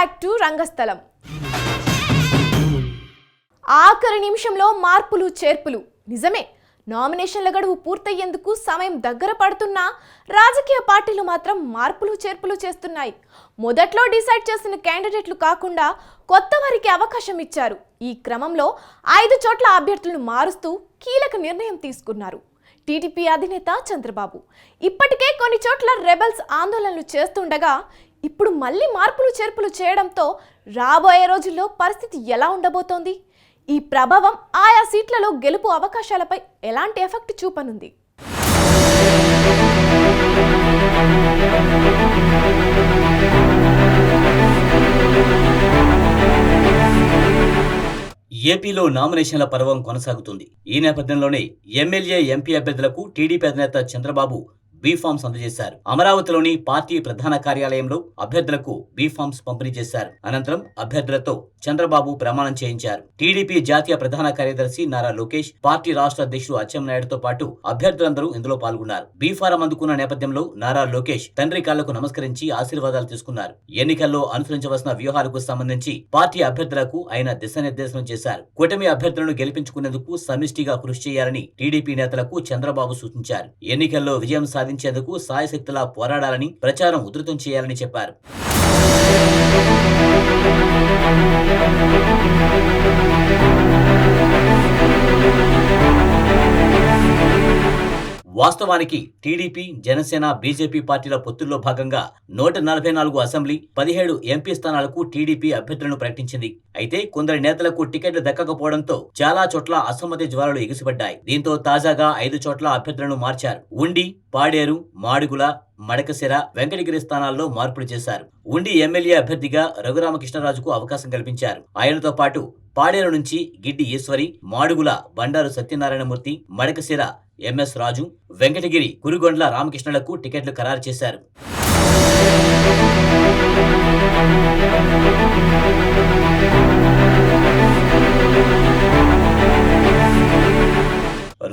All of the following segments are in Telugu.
బ్యాక్ టు రంగస్థలం. ఆఖరి నిమిషంలో మార్పులు చేర్పులు. నిజమే నామినేషన్ల గడువు పూర్తయ్యేందుకు సమయం దగ్గర పడుతున్నా రాజకీయ పార్టీలు మాత్రం మార్పులు చేర్పులు చేస్తున్నాయి. మొదట్లో డిసైడ్ చేసిన క్యాండిడేట్లు కాకుండా కొత్త వారికి అవకాశం ఇచ్చారు. ఈ క్రమంలో ఐదు చోట్ల అభ్యర్థులను మారుస్తూ కీలక నిర్ణయం తీసుకున్నారు. టీడీపీ అధినేత చంద్రబాబు. ఇప్పటికే కొన్ని చోట్ల రెబల్స్ ఆందోళనలు చేస్తుండగా ఇప్పుడు మళ్ళీ మార్పులు చేర్పులు చేయడంతో రాబోయే రోజుల్లో పరిస్థితి ఎలా ఉండబోతోంది? ఈ ప్రభావం ఆయా సీట్లలో గెలుపు అవకాశాలపై ఎలాంటి ఎఫెక్ట్ చూపనుంది? ఏపీలో నామినేషన్ల పర్వం కొనసాగుతుంది. ఈ నేపథ్యంలోనే ఎమ్మెల్యే ఎంపీ అభ్యర్థులకు టీడీపీ అధినేత చంద్రబాబు బీఫామ్స్ అందజేశారు. అమరావతిలోని పార్టీ ప్రధాన కార్యాలయంలో అభ్యర్థులకు బీఫామ్స్ పంపిణీ చేశారు. అనంతరం అభ్యర్థులతో చంద్రబాబు ప్రమాణం చేయించారు. టీడీపీ జాతీయ ప్రధాన కార్యదర్శి నారా లోకేష్ పార్టీ రాష్ట్ర అధ్యక్షుడు అచ్చెన్నాయుడుతో పాటు అభ్యర్థులందరూ ఇందులో పాల్గొన్నారు. బీఫారం అందుకున్న నేపథ్యంలో నారా లోకేష్ తండ్రి కాళ్ళకు నమస్కరించి ఆశీర్వాదాలు తీసుకున్నారు. ఎన్నికల్లో అనుసరించవలసిన వ్యూహాలకు సంబంధించి పార్టీ అభ్యర్థులకు ఆయన దిశానిర్దేశనం చేశారు. కూటమి అభ్యర్థులను గెలిపించుకునేందుకు సమిష్టిగా కృషి చేయాలని టీడీపీ నేతలకు చంద్రబాబు సూచించారు. ఎన్నికల్లో విజయం సాధించేందుకు సాయశక్తులా పోరాడాలని ప్రచారం ఉధృతం చేయాలని చెప్పారు. వాస్తవానికి టీడీపీ జనసేన బీజేపీ పార్టీల పొత్తుల్లో భాగంగా నూట నలభై నాలుగు అసెంబ్లీ పదిహేడు ఎంపీ స్థానాలకు టీడీపీ అభ్యర్థులను ప్రకటించింది. అయితే కొందరి నేతలకు టికెట్లు దక్కకపోవడంతో చాలా చోట్ల అసమ్మతి జ్వాలలు ఎగిసిపడ్డాయి. దీంతో తాజాగా ఐదు చోట్ల అభ్యర్థులను మార్చారు. ఉండి పాడేరు మాడుగుల మడకశిర వెంకటగిరి స్థానాల్లో మార్పులు చేశారు. ఉండి ఎమ్మెల్యే అభ్యర్థిగా రఘురామకృష్ణరాజుకు అవకాశం కల్పించారు. ఆయనతో పాటు పాడేరు నుంచి గిడ్డి ఈశ్వరి మాడుగుల బండారు సత్యనారాయణమూర్తి మడకశిర ఎంఎస్ రాజు వెంకటగిరి కురుగొండ్ల రామకృష్ణలకు టికెట్లు ఖరారు చేశారు.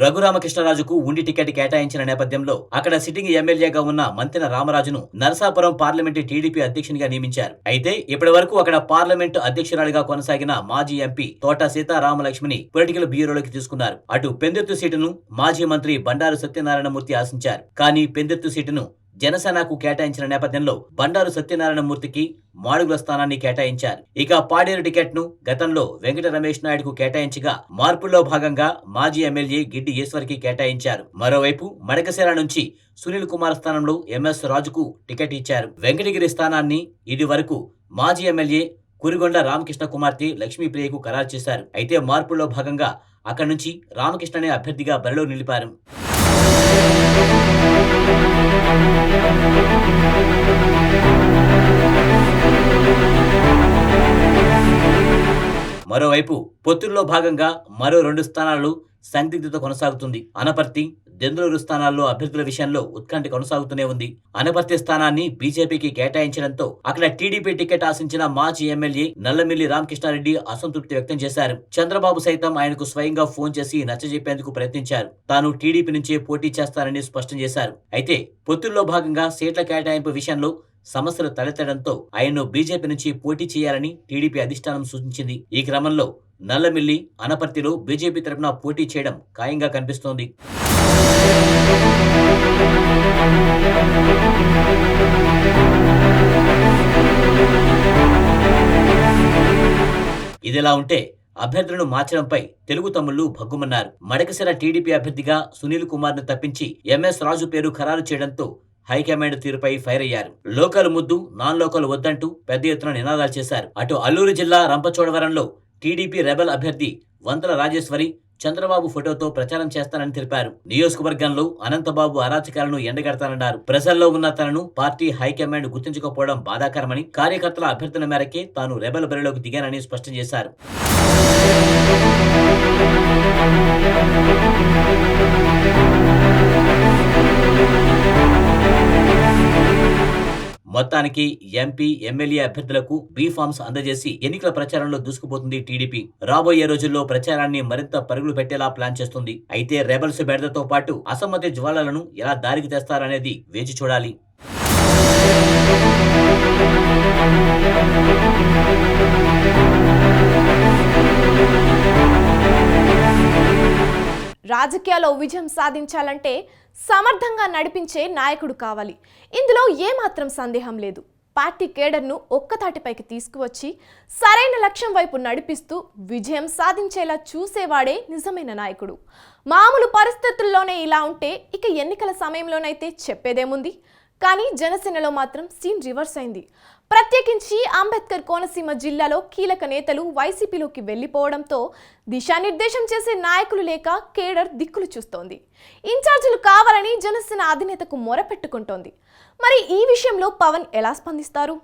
రఘురామకృష్ణరాజుకు ఉండి టికెట్ కేటాయించిన నేపథ్యంలో అక్కడ సిట్టింగ్ ఎమ్మెల్యేగా ఉన్న మంతెన రామరాజును నరసాపురం పార్లమెంటు టీడీపీ అధ్యక్షునిగా నియమించారు. అయితే ఇప్పటి వరకు అక్కడ పార్లమెంటు అధ్యక్షురాలిగా కొనసాగిన మాజీ ఎంపీ తోట సీతారామలక్ష్మిని పొలిటికల్ బ్యూరోలోకి తీసుకున్నారు. అటు పెందెత్తు సీటును మాజీ మంత్రి బండారు సత్యనారాయణమూర్తి ఆశించారు. కానీ పెందెత్తు సీటును జనసేనకు కేటాయించిన నేపథ్యంలో బండారు సత్యనారాయణమూర్తికి మాడుగుల స్థానాన్ని కేటాయించారు. ఇక పాడేరు టికెట్ను గతంలో వెంకట రమేష్ నాయుడుకు కేటాయించగా మార్పుల్లో భాగంగా మాజీ ఎమ్మెల్యే గిడ్డి ఈశ్వర్కి కేటాయించారు. మరోవైపు మడకశిర నుంచి సునీల్ కుమార్ స్థానంలో ఎంఎస్ రాజుకు టికెట్ ఇచ్చారు. వెంకటగిరి స్థానాన్ని ఇది వరకు మాజీ ఎమ్మెల్యే కురిగొండ రామకృష్ణ కుమార్తె లక్ష్మీప్రియకు ఖరారు చేశారు. అయితే మార్పుల్లో భాగంగా అక్కడి నుంచి రామకృష్ణనే అభ్యర్థిగా బరిలో నిలిపారు. మరోవైపు పొత్తుల్లో భాగంగా మరో రెండు స్థానాలు సందిగ్ధత కొనసాగుతుంది. అనపర్తి దెందులూరు స్థానాల్లో అభ్యర్థుల విషయంలో ఉత్కంఠ కొనసాగుతూనే ఉంది. అనపర్తి స్థానాన్ని బీజేపీకి కేటాయించడంతో అక్కడ టీడీపీ టికెట్ ఆశించిన మాజీ ఎమ్మెల్యే నల్లమిల్లి రామకృష్ణారెడ్డి అసంతృప్తి వ్యక్తం చేశారు. చంద్రబాబు సైతం ఆయనకు స్వయంగా ఫోన్ చేసి నచ్చజెప్పేందుకు ప్రయత్నించారు. తాను టీడీపీ నుంచే పోటీ చేస్తానని స్పష్టం చేశారు. అయితే పొత్తుల్లో భాగంగా సీట్ల కేటాయింపు విషయంలో సమస్యలు తలెత్తడంతో ఆయన్ను బీజేపీ నుంచి పోటీ చేయాలని టీడీపీ అధిష్టానం సూచించింది. ఈ క్రమంలో నల్లమిల్లి అనపర్తిలో బీజేపీ తరపున పోటీ చేయడం ఖాయంగా కనిపిస్తోంది. ఇదిలా ఉంటే అభ్యర్థులను మార్చడంపై తెలుగు తమ్ముళ్ళు భగ్గుమన్నారు. మడకసిర టీడీపీ అభ్యర్థిగా సునీల్ కుమార్ను తప్పించి ఎంఎస్ రాజు పేరు ఖరారు చేయడంతో హైకమాండ్ తీరుపై ఫైర్ అయ్యారు. లోకల్ ముద్దు నాన్ లోకల్ వద్దంటూ పెద్ద ఎత్తున నినాదాలు చేశారు. అటు అల్లూరు జిల్లా రంపచోడవరంలో టీడీపీ రెబల్ అభ్యర్థి వంతల రాజేశ్వరి చంద్రబాబు ఫోటోతో ప్రచారం చేస్తానని తెలిపారు. నియోజకవర్గంలో అనంతబాబు అరాచకాలను ఎండగడతానన్నారు. ప్రజల్లో ఉన్న తనను పార్టీ హైకమాండ్ గుర్తించకపోవడం బాధాకరమని కార్యకర్తల అభ్యర్థన మేరకే తాను రెబల్ బరిలోకి దిగానని స్పష్టం చేశారు. మొత్తానికి ఎంపీ ఎమ్మెల్యే అభ్యర్థులకు బీ ఫామ్స్ అందజేసి ఎన్నికల ప్రచారంలో దూసుకుపోతుంది టీడీపీ. రాబోయే రోజుల్లో ప్రచారాన్ని మరింత పరుగులు పెట్టేలా ప్లాన్ చేస్తుంది. అయితే రెబల్స్ బెడదతో పాటు అసమ్మతి జ్వాలలను ఎలా దారికి తెస్తారనేది వేచి చూడాలి. రాజకీయాల్లో విజయం సాధించాలంటే సమర్థంగా నడిపించే నాయకుడు కావాలి. ఇందులో ఏమాత్రం సందేహం లేదు. పార్టీ కేడర్ను ఒక్కతాటిపైకి తీసుకువచ్చి సరైన లక్ష్యం వైపు నడిపిస్తూ విజయం సాధించేలా చూసేవాడే నిజమైన నాయకుడు. మామూలు పరిస్థితుల్లోనే ఇలా ఉంటే ఇక ఎన్నికల సమయంలోనైతే చెప్పేదేముంది? కానీ జనసేనలో మాత్రం సీన్ రివర్స్ అయింది. ప్రత్యేకించి అంబేద్కర్ కోనసీమ జిల్లాలో కీలక నేతలు వైసీపీలోకి వెళ్ళిపోవడంతో దిశానిర్దేశం చేసే నాయకులు లేక కేడర్ దిక్కులు చూస్తోంది. ఇన్ఛార్జీలు కావాలని జనసేన అధినేతకు మొరపెట్టుకుంటోంది. మరి ఈ విషయంలో పవన్ ఎలా స్పందిస్తారు?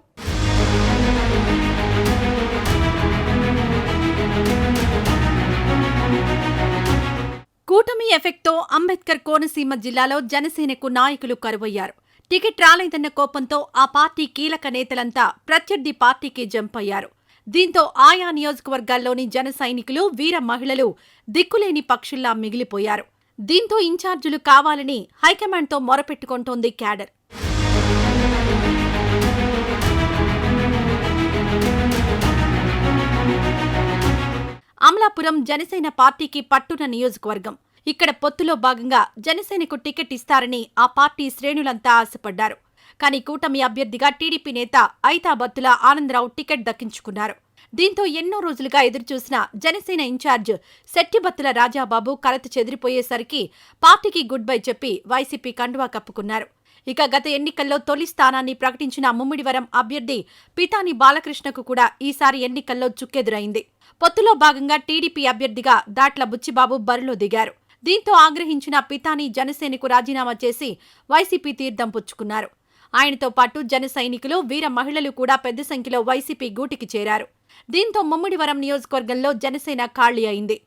కూటమి ఎఫెక్ట్తో అంబేద్కర్ కోనసీమ జిల్లాలో జనసేనకు నాయకులు కరువయ్యారు. టికెట్ రాలేదన్న కోపంతో ఆ పార్టీ కీలక నేతలంతా ప్రత్యర్థి పార్టీకి జంప్ అయ్యారు దీంతో ఆయా నియోజకవర్గాల్లోని జన సైనికులు వీర మహిళలు దిక్కులేని పక్షుల్లా మిగిలిపోయారు. దీంతో ఇన్ఛార్జీలు కావాలని హైకమాండ్తో మొరపెట్టుకుంటోంది క్యాడర్. అమలాపురం జనసేన పార్టీకి పట్టున నియోజకవర్గం. ఇక్కడ పొత్తులో భాగంగా జనసేనకు టికెట్ ఇస్తారని ఆ పార్టీ శ్రేణులంతా ఆశపడ్డారు. కానీ కూటమి అభ్యర్థిగా టీడీపీ నేత ఐతాబత్తుల ఆనందరావు టికెట్ దక్కించుకున్నారు. దీంతో ఎన్నో రోజులుగా ఎదురుచూసిన జనసేన ఇన్ఛార్జ్ శెట్టిబత్తుల రాజాబాబు కలత చెదిరిపోయేసరికి పార్టీకి గుడ్ బై చెప్పి వైసీపీ కండువా కప్పుకున్నారు. ఇక గత ఎన్నికల్లో తొలి స్థానాన్ని ప్రకటించిన ముమ్మిడివరం అభ్యర్థి పితాని బాలకృష్ణకు కూడా ఈసారి ఎన్నికల్లో చుక్కెదురైంది. పొత్తులో భాగంగా టీడీపీ అభ్యర్థిగా దాట్ల బుచ్చిబాబు బరిలో దిగారు. దీంతో ఆగ్రహించిన పితాని జనసేనకు రాజీనామా చేసి వైసీపీ తీర్థం పుచ్చుకున్నారు. ఆయనతో పాటు జన సైనికులు వీర మహిళలు కూడా పెద్ద సంఖ్యలో వైసీపీ గూటికి చేరారు. దీంతో ముమ్మిడివరం నియోజకవర్గంలో జనసేన ఖాళీ అయింది.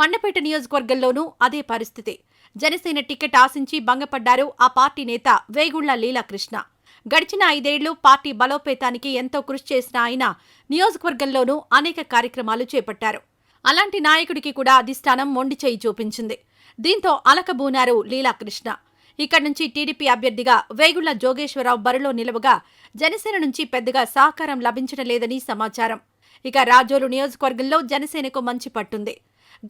మండపేట నియోజకవర్గంలోనూ అదే పరిస్థితి. జనసేన టికెట్ ఆశించి భంగపడ్డారు ఆ పార్టీ నేత వేగుళ్ళ లీలాకృష్ణ. గడిచిన ఐదేళ్ళు పార్టీ బలోపేతానికి ఎంతో కృషి చేసిన ఆయన నియోజకవర్గంలోనూ అనేక కార్యక్రమాలు చేపట్టారు. అలాంటి నాయకుడికి కూడా అధిష్టానం మొండి చేయి చూపించింది. దీంతో అలకబూనారు లీలాకృష్ణ. ఇక్కడి నుంచి టీడీపీ అభ్యర్థిగా వేగుళ్ళ జోగేశ్వరరావు బరిలో నిలవగా జనసేన నుంచి పెద్దగా సహకారం లభించడం లేదని సమాచారం. ఇక రాజోలు నియోజకవర్గంలో జనసేనకు మంచి పట్టుంది.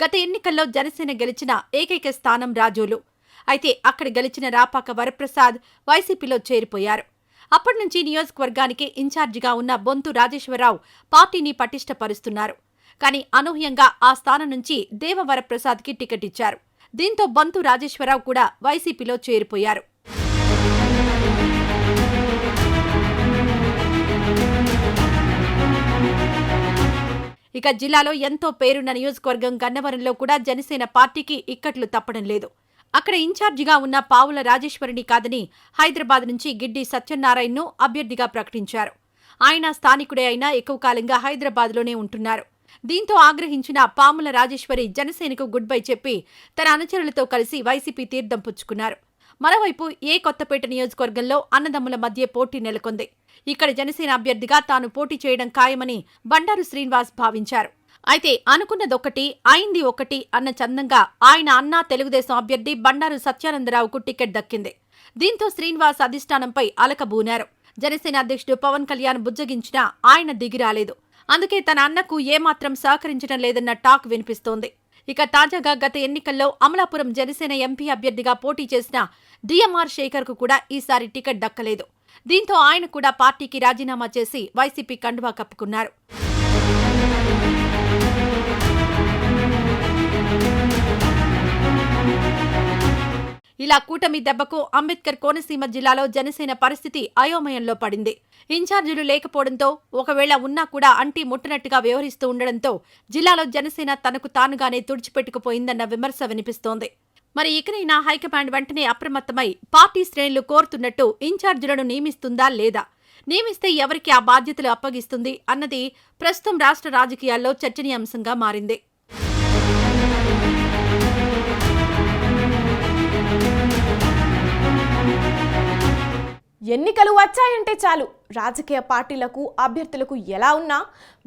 గత ఎన్నికల్లో జనసేన గెలిచిన ఏకైక స్థానం రాజోలు. అయితే అక్కడ గెలిచిన రాపాక వరప్రసాద్ వైసీపీలో చేరిపోయారు. అప్పటి నుంచి నియోజకవర్గానికి ఇన్ఛార్జిగా ఉన్న బొంతు రాజేశ్వరరావు పార్టీని పటిష్టపరుస్తున్నారు. కానీ అనూహ్యంగా ఆ స్థానం నుంచి దేవవరప్రసాద్కి టికెట్ ఇచ్చారు. దీంతో బంతు రాజేశ్వరరావు కూడా వైసీపీలో చేరిపోయారు. ఇక జిల్లాలో ఎంతో పేరున్న నియోజకవర్గం గన్నవరంలో కూడా జనసేన పార్టీకి ఇక్కట్లు తప్పడం లేదు. అక్కడ ఇన్ఛార్జిగా ఉన్న పావుల రాజేశ్వరిని కాదని హైదరాబాద్ నుంచి గిడ్డి సత్యనారాయణను అభ్యర్థిగా ప్రకటించారు. ఆయన స్థానికుడే అయినా ఎక్కువ కాలంగా హైదరాబాద్లోనే ఉంటున్నారు. దీంతో ఆగ్రహించిన పాముల రాజేశ్వరి జనసేనకు గుడ్ బై చెప్పి తన అనుచరులతో కలిసి వైసీపీ తీర్థం పుచ్చుకున్నారు. మరోవైపు ఏ కొత్తపేట నియోజకవర్గంలో అన్నదమ్ముల మధ్య పోటీ నెలకొంది. ఇక్కడ జనసేన అభ్యర్థిగా తాను పోటీ చేయడం ఖాయమని బండారు శ్రీనివాస్ భావించారు. అయితే అనుకున్నదొక్కటి అయింది ఒకటి అన్న చందంగా ఆయన అన్నా తెలుగుదేశం అభ్యర్థి బండారు సత్యానందరావుకు టికెట్ దక్కింది. దీంతో శ్రీనివాస్ అధిష్టానంపై అలకబూనారు. జనసేన అధ్యక్షుడు పవన్ కళ్యాణ్ బుజ్జగించినా ఆయన దిగిరాలేదు అందుకే తన అన్నకు ఏమాత్రం సహకరించడం లేదన్న టాక్ వినిపిస్తోంది. ఇక తాజాగా గత ఎన్నికల్లో అమలాపురం జనసేన ఎంపీ అభ్యర్థిగా పోటీ చేసిన డిఎంఆర్ శేఖర్కు కూడా ఈసారి టికెట్ దక్కలేదు. దీంతో ఆయన కూడా పార్టీకి రాజీనామా చేసి వైసీపీ కండువా కప్పుకున్నారు. ఇలా కూటమి దెబ్బకు అంబేద్కర్ కోనసీమ జిల్లాలో జనసేన పరిస్థితి అయోమయంలో పడింది. ఇన్ఛార్జీలు లేకపోవడంతో ఒకవేళ ఉన్నా కూడా అంటి ముట్టనట్టుగా వ్యవహరిస్తూ ఉండడంతో జిల్లాలో జనసేన తనకు తానుగానే తుడిచిపెట్టుకుపోయిందన్న విమర్శ వినిపిస్తోంది. మరి ఇకనైనా హైకమాండ్ వెంటనే అప్రమత్తమై పార్టీ శ్రేణులు కోరుతున్నట్టు ఇన్ఛార్జీలను నియమిస్తుందా లేదా? నియమిస్తే ఎవరికి ఆ బాధ్యతలు అప్పగిస్తుంది అన్నది ప్రస్తుతం రాష్ట్ర రాజకీయాల్లో చర్చనీయాంశంగా మారింది. ఎన్నికలు వచ్చాయంటే చాలు. రాజకీయ పార్టీలకు అభ్యర్థులకు ఎలా ఉన్నా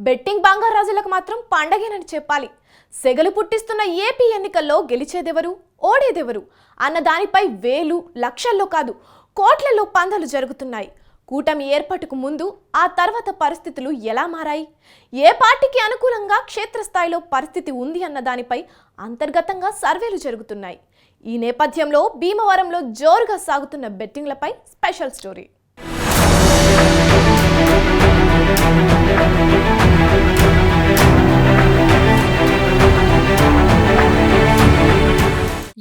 బెట్టింగ్ బంగారాజులకు మాత్రం పండగేనని చెప్పాలి. సెగలు పుట్టిస్తున్న ఏపీ ఎన్నికల్లో గెలిచేదెవరు? ఓడేదెవరు? అన్న దానిపై వేలు లక్షల్లో కాదు కోట్లలో పందాలు జరుగుతున్నాయి. కూటమి ఏర్పాటుకు ముందు ఆ తర్వాత పరిస్థితులు ఎలా మారాయి? ఏ పార్టీకి అనుకూలంగా క్షేత్రస్థాయిలో పరిస్థితి ఉంది అన్న దానిపై అంతర్గతంగా సర్వేలు జరుగుతున్నాయి. ఈ నేపథ్యంలో భీమవరంలో జోరుగా సాగుతున్న బెట్టింగ్లపై స్పెషల్ స్టోరీ.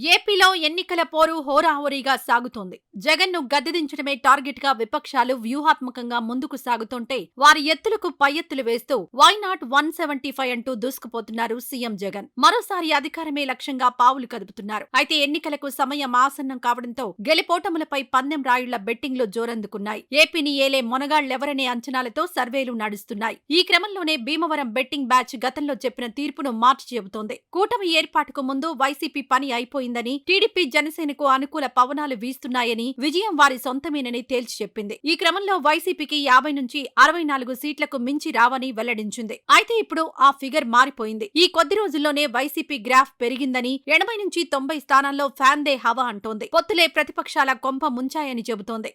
ఏపీలో ఎన్నికల పోరు హోరాహోరీగా సాగుతోంది. జగన్ను గద్దెదించడమే టార్గెట్గా విపక్షాలు వ్యూహాత్మకంగా ముందుకు సాగుతుంటే వారి ఎత్తులకు పై ఎత్తులు వేస్తూ why not one seventy five అంటూ దూసుకుపోతున్నారు సీఎం జగన్. మరోసారి అధికారమే లక్ష్యంగా పావులు కదుపుతున్నారు. అయితే ఎన్నికలకు సమయం ఆసన్నం కావడంతో గెలిపోటములపై పందెం రాయుళ్ళ బెట్టింగ్లు జోరందుకున్నాయి. ఏపీని ఏలే మొనగాళ్ళెవరనే అంచనాలతో సర్వేలు నడుస్తున్నాయి. ఈ క్రమంలోనే భీమవరం బెట్టింగ్ బ్యాచ్ గతంలో చెప్పిన తీర్పును మార్చి చెబుతోంది. కూటమి ఏర్పాటుకు ముందు వైసీపీ పని అయిపోయింది. అయిపోయిందని టీడీపీ జనసేనకు అనుకూల పవనాలు వీస్తున్నాయని విజయం వారి సొంతమేనని తేల్చి చెప్పింది. ఈ క్రమంలో వైసీపీకి యాభై నుంచి అరవై నాలుగు సీట్లకు మించి రావని వెల్లడించింది. అయితే ఇప్పుడు ఆ ఫిగర్ మారిపోయింది. ఈ కొద్ది రోజుల్లోనే వైసీపీ గ్రాఫ్ పెరిగిందని ఎనభై నుంచి తొంభై స్థానాల్లో ఫ్యాన్ దే హవా అంటోంది. పొత్తులే ప్రతిపక్షాల కొంప ముంచాయని చెబుతోంది.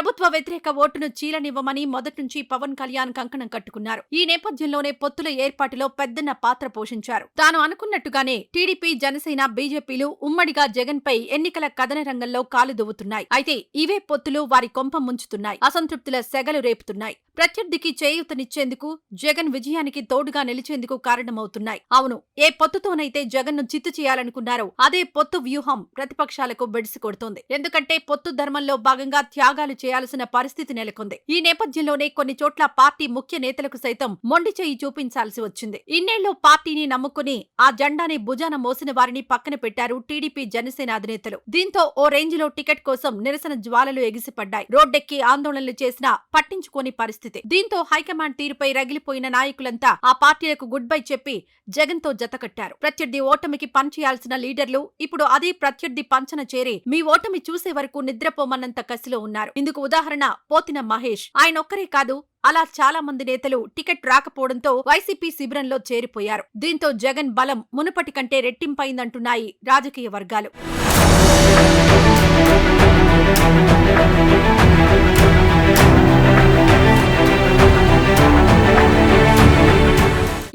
ప్రభుత్వ వ్యతిరేక ఓటును చీలనివ్వమని మొదట్నుంచి పవన్ కళ్యాణ్ కంకణం కట్టుకున్నారు. ఈ నేపథ్యంలోనే పొత్తుల ఏర్పాటులో పెద్దన్న పాత్ర పోషించారు. తాను అనుకున్నట్టుగానే టీడీపీ జనసేన బీజేపీలు ఉమ్మడిగా జగన్ పై ఎన్నికల కథన రంగంలో కాలు దువ్వుతున్నాయి. అయితే ఇవే పొత్తులు వారి కొంప ముంచుతున్నాయి. అసంతృప్తుల సెగలు రేపుతున్నాయి. ప్రత్యర్థికి చేయూతనిచ్చేందుకు జగన్ విజయానికి తోడుగా నిలిచేందుకు కారణమవుతున్నాయి. అవును ఏ పొత్తుతోనైతే జగన్ను చిత్తు చేయాలనుకున్నారో అదే పొత్తు వ్యూహం ప్రతిపక్షాలకు బెడిసి కొడుతోంది. ఎందుకంటే పొత్తు ధర్మంలో భాగంగా త్యాగాలు చేయాల్సిన పరిస్థితి నెలకొంది. ఈ నేపథ్యంలోనే కొన్ని చోట్ల పార్టీ ముఖ్య నేతలకు సైతం మొండి చేయి చూపించాల్సి వచ్చింది. ఇన్నేళ్ళు పార్టీని నమ్ముకుని ఆ జెండాని భుజాన మోసిన వారిని పక్కన పెట్టారు టీడీపీ జనసేన అధినేతలు. దీంతో ఓ రేంజ్లో టికెట్ కోసం నిరసన జ్వాలలు ఎగిసిపడ్డాయి. రోడ్డెక్కి ఆందోళనలు చేసినా పట్టించుకోని పరిస్థితి. దీంతో హైకమాండ్ తీరుపై రగిలిపోయిన నాయకులంతా ఆ పార్టీలకు గుడ్ బై చెప్పి జగన్తో జతకట్టారు ప్రత్యర్థి ఓటమికి పనిచేయాల్సిన లీడర్లు ఇప్పుడు అదే ప్రత్యర్థి పంచన చేరి మీ ఓటమి చూసే వరకు నిద్రపోమన్నంత కసిలో ఉన్నారు. ఇందుకు ఉదాహరణ పోతిన మహేష్. ఆయన ఒక్కరే కాదు అలా చాలా మంది నేతలు టికెట్ రాకపోవడంతో వైసీపీ శిబిరంలో చేరిపోయారు. దీంతో జగన్ బలం మునుపటి కంటే రెట్టింపైందంటున్నాయి రాజకీయ వర్గాలు.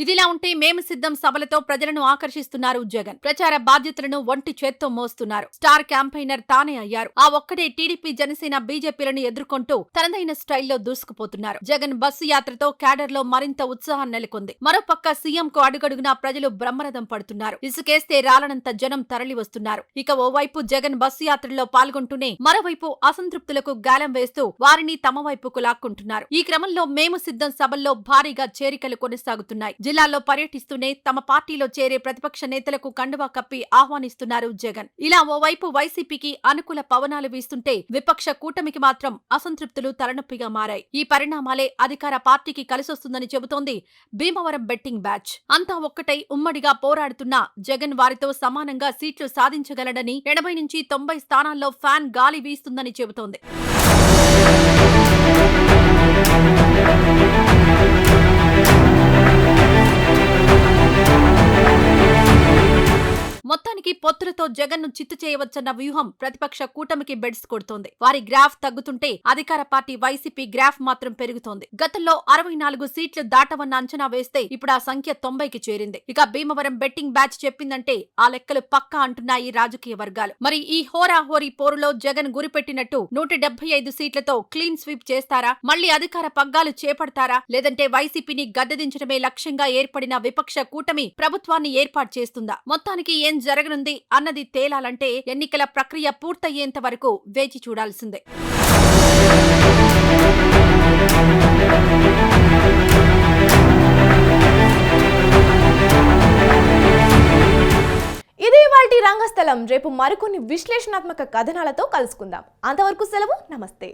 ఇదిలా ఉంటే మేము సిద్ధం సభలతో ప్రజలను ఆకర్షిస్తున్నారు జగన్. ప్రచార బాధ్యతలను ఒంటి చేత్తో మోస్తున్నారు. స్టార్ క్యాంపైనర్ తానే అయ్యారు. ఆ ఒక్కడే టీడీపీ జనసేన బీజేపీలను ఎదుర్కొంటూ తనదైన స్టైల్లో దూసుకుపోతున్నారు. జగన్ బస్సు యాత్రతో క్యాడర్లో మరింత ఉత్సాహం నెలకొంది. మరోపక్క సీఎం కు అడుగడుగునా ప్రజలు బ్రహ్మరథం పడుతున్నారు. ఇసుకేస్తే రాలనంత జనం తరలి వస్తున్నారు. ఇక ఓవైపు జగన్ బస్సు యాత్రలో పాల్గొంటూనే మరోవైపు అసంతృప్తులకు గాలం వేస్తూ వారిని తమ వైపుకు లాక్కుంటున్నారు. ఈ క్రమంలో మేము సిద్ధం సభల్లో భారీగా చేరికలు కొనసాగుతున్నాయి. జిల్లాల్లో పర్యటిస్తూనే తమ పార్టీలో చేరే ప్రతిపక్ష నేతలకు కండువా కప్పి ఆహ్వానిస్తున్నారు జగన్. ఇలా ఓవైపు వైసీపీకి అనుకూల పవనాలు వీస్తుంటే విపక్ష కూటమికి మాత్రం అసంతృప్తులు తలనొప్పిగా మారాయి. ఈ పరిణామాలే అధికార పార్టీకి కలిసొస్తుందని చెబుతోంది భీమవరం బెట్టింగ్ బ్యాచ్. అంతా ఒక్కటై ఉమ్మడిగా పోరాడుతున్న జగన్ వారితో సమానంగా సీట్లు సాధించగలడని ఎనభై నుంచి తొంభై స్థానాల్లో ఫ్యాన్ గాలి వీస్తుందని చెబుతోంది. మొత్తానికి పొత్తులతో జగన్ను చిత్తు చేయవచ్చన్న వ్యూహం ప్రతిపక్ష కూటమికి బెడ్స్ కొడుతోంది. వారి గ్రాఫ్ తగ్గుతుంటే అధికార పార్టీ వైసీపీ గ్రాఫ్ మాత్రం పెరుగుతోంది. గతంలో అరవై నాలుగు సీట్లు దాటవన్న అంచనా వేస్తే ఇప్పుడు ఆ సంఖ్య తొంభైకి చేరింది. ఇక భీమవరం బెట్టింగ్ బ్యాచ్ చెప్పిందంటే ఆ లెక్కలు పక్కా అంటున్నాయి రాజకీయ వర్గాలు. మరి ఈ హోరాహోరీ పోరులో జగన్ గురిపెట్టినట్టు నూట డెబ్బై ఐదు సీట్లతో క్లీన్ స్వీప్ చేస్తారా? మళ్ళీ అధికార పగ్గాలు చేపడతారా? లేదంటే వైసీపీని గద్దెదించడమే లక్ష్యంగా ఏర్పడిన విపక్ష కూటమి ప్రభుత్వాన్ని ఏర్పాటు చేస్తుందా? మొత్తానికి ఏం జరగనుంది అన్నది తేలాలంటే ఎన్నికల ప్రక్రియ పూర్తయ్యేంత వరకు వేచి చూడాల్సిందే. ఇది వాటి రంగస్థలం. రేపు మరికొన్ని విశ్లేషణాత్మక కథనాలతో కలుసుకుందాం. అంతవరకు సెలవు నమస్తే.